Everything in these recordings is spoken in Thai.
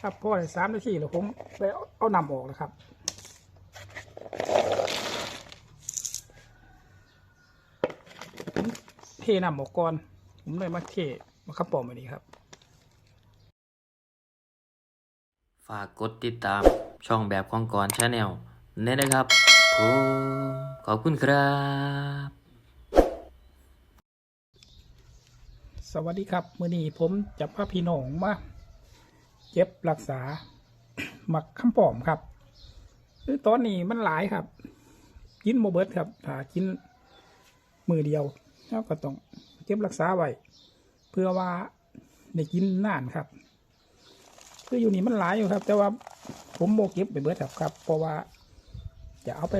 ครับพอได้สามนาทีแล้วผมไปเอาเอานำออกแล้วครับผมเทนำออกก่อน ผมเลยมาเทมาขับปอมอันนี้ครับ ฝากกดติดตามช่องแบบของกรชาแนลนี่นะครับผมขอบคุณครับ สวัสดีครับ มื้อนี้ผมจะพาพี่น้องมา เก็บรักษาหมักข้ามปอมครับคือตอนนี้มันหลายครับ กินโมเบิร์ตครับถ้ากินมือเดียวเราก็ต้องเก็บรักษาไว้เพื่อว่าได้กินนานครับ คืออยู่นี่มันหลายอยู่ครับ แต่ว่าผมโมเก็บไปเบิร์ตครับครับเพราะว่าจะเอาไป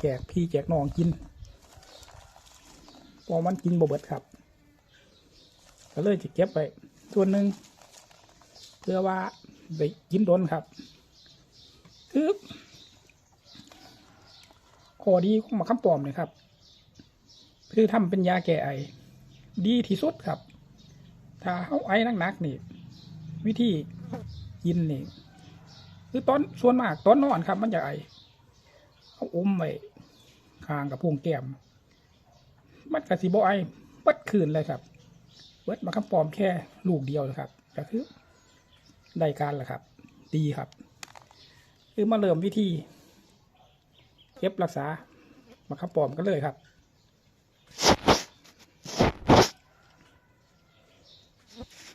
แจกพี่แจกน้องกินเพอมันกินโมเบิร์ตครับ ก็เลยจะเก็บไปส่วนหนึ่ง เพื่อว่าไปกินโดนครับคือข้อดีของมะขามป้อมเนี่ยครับ คือทำเป็นยาแก้ไอ ดีที่สุดครับ ถ้าเขาไอหนักๆนี่ วิธีกินนี่คือตอนส่วนมากตอนนอนครับ มันจะไอเอาอมไว้ข้างกับพุงแก้ม มันกระสีบอไอเปัดคืนเลยครับ เบิดมาคำปลอมแค่ลูกเดียวนะครับก็คือ ได้การแหละครับ ดีครับคือมาเริ่มวิธีเก็บรักษามาคำปอมกันเลยครับ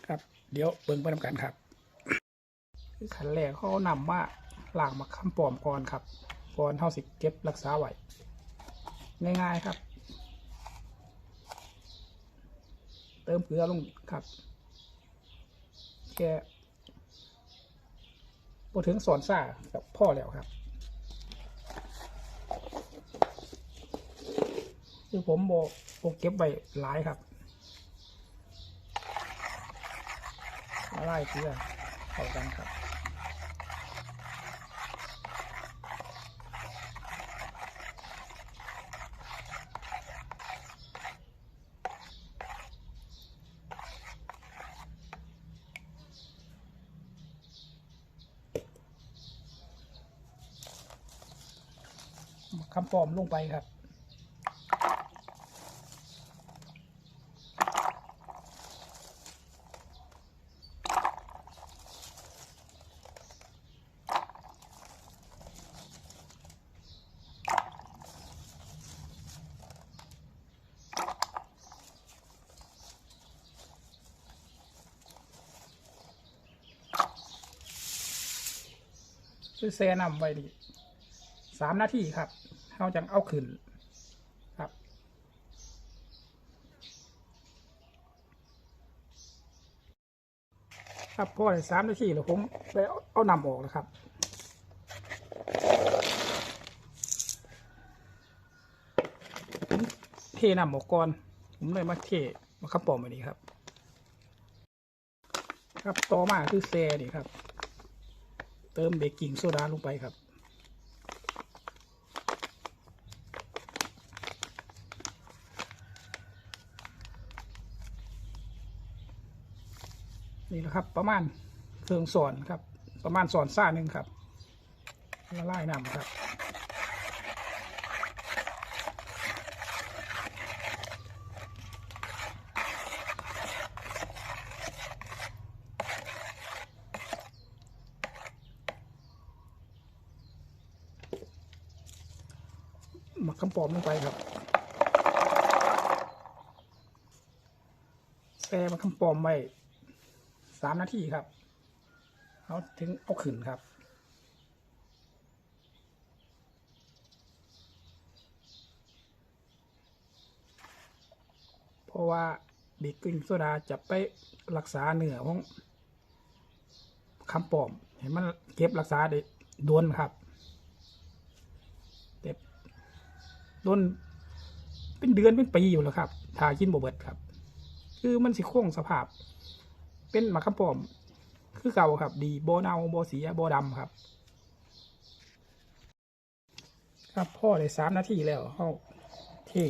ครับเดี๋ยวเบิ่งไปทำกันครับคือขันแรกเขานำมาลางมาคำปอมก่อนครับก่อนเท่าสิเก็บรักษาไว้ง่ายๆครับ เติมเกลือลงครับแค่ พอถึงสอนซ่ากับพ่อแล้วครับคือผมบอกผมเก็บไว้หลายครับละลายเพื่อเข้ากันครับ คำปลอมลงไปครับคือแซนำไว้ดีสามนาทีครับ เขาจังเอาขึ้นครับ ครับพอได้สามนาทีแล้วผมไปเอานำออกแล้วครับผมเทนำออกก่อนผมเลยมาเทมาขับปอมอันนี้ครับ ครับต่อมาคือแซนี่ครับ เติมเบกกิ้งโซดาลงไปครับ นี่แหละครับ ประมาณเครื่องสอนครับ ประมาณสอนซ่าหนึ่งครับละลายน้ำครับหมักคำปอมลงไปครับแช่หมักคำปอมไว้ สามนาทีครับเอาถึงเอาขึ้นครับ เพราะว่าเบกกิ้งโซดาจะไปรักษาเนื้อของคำปอมเห็นมันเก็บรักษาได้โดนครับแต่โดนเป็นเดือนเป็นปีอยู่แล้วครับทากินบเบิดครับ คือมันสิโค้งสภาพ เป็นมากคำปอม คือเก่าครับ ดีโบเนาโบเสียโบดำครับ ครับพ่อได้สามนาทีแล้วเข้าเท่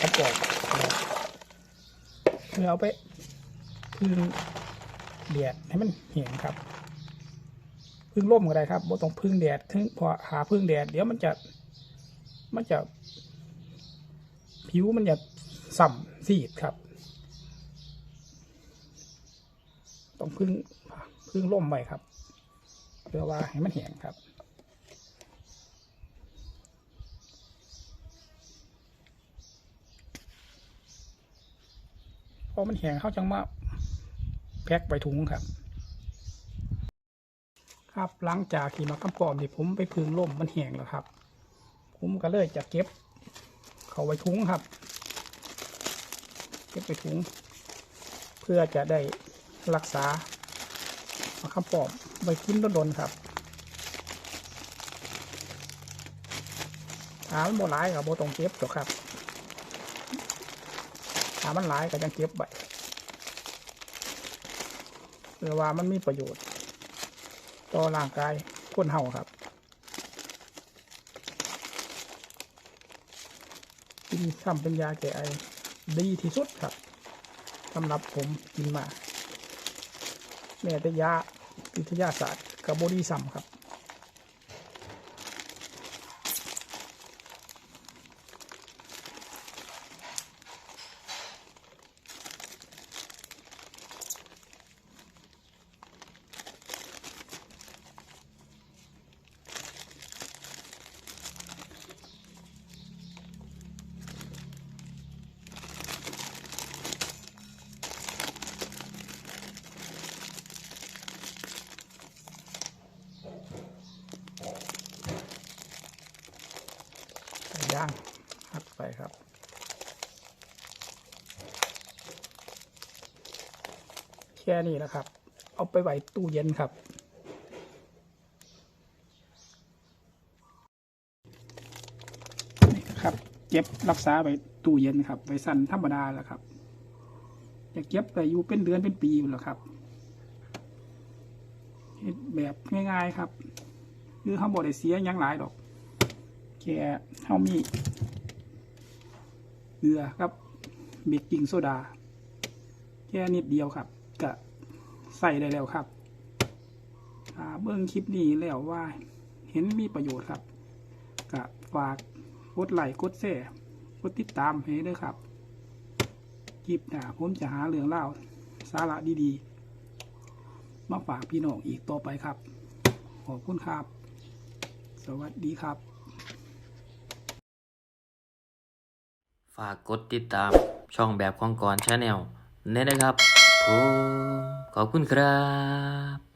คำปอมเพื่อเอาไปพึ่งแดดให้มันแห้งครับ พึ่งร่มก็ได้ครับโบต้องพึ่งแดดถึงพอหาพึ่งแดดเดี๋ยวมันจะมันจะผิวมันจะส่ำซีดครับ ต้องพึ่งพึ่งร่มไว้ครับเพื่อว่าให้มันแห้งครับพอมันแห้งเข้าจังมาแพ็คไปถุงครับ ครับหลังจากที่มะขามปอมที่ผมไปพึ่งร่มมันแห้งแล้วครับ ผมก็เลยจะเก็บ เขาไว้ถุงครับ เก็บไปถุง เพื่อจะได้ รักษามะขามป้อมไว้กินโดนๆครับถามันโบร้ายกับโบต้องเก็บหรอกครับถามมันร้ายก็ยังเก็บไว้เพื่อว่ามันมีประโยชน์ ต่อร่างกายคนเฮาครับกินทำเป็นยาแก้ไอดีที่สุดครับสำหรับผมกินมา แม่ตยาวิทยาศาสตร์กับบดีซัมครับ ย่างหัดไปครับแค่นี้แหละครับ เอาไปไว้ตู้เย็นครับ นี่ครับเก็บรักษาไว้ตู้เย็นครับ ไว้สั่นธรรมดาแหละครับจะเก็บไปอยู่เป็นเดือนเป็นปีอยู่แล้วครับแบบง่ายๆครับ คือเขาบอได้เสียยังหลายดอก แค่เฮามีเกลือครับเบกกิ้งโซดา แค่นิดเดียวครับก็ใส่ได้แล้วครับถ้าเบิ้องคลิปนี้แล้วว่า เห็นมีประโยชน์ครับก็ฝากกดไลค์กดแชร์กดติดตามให้ด้วยครับคลิปหน้าผมจะหาเรื่องเล่าสาระดีๆ มาฝากพี่น้องอีกต่อไปครับ ขอบคุณครับ สวัสดีครับ ฝากกดติดตามช่องแบบของกรชาแนลเนี่ยนะครับผมขอบคุณครับ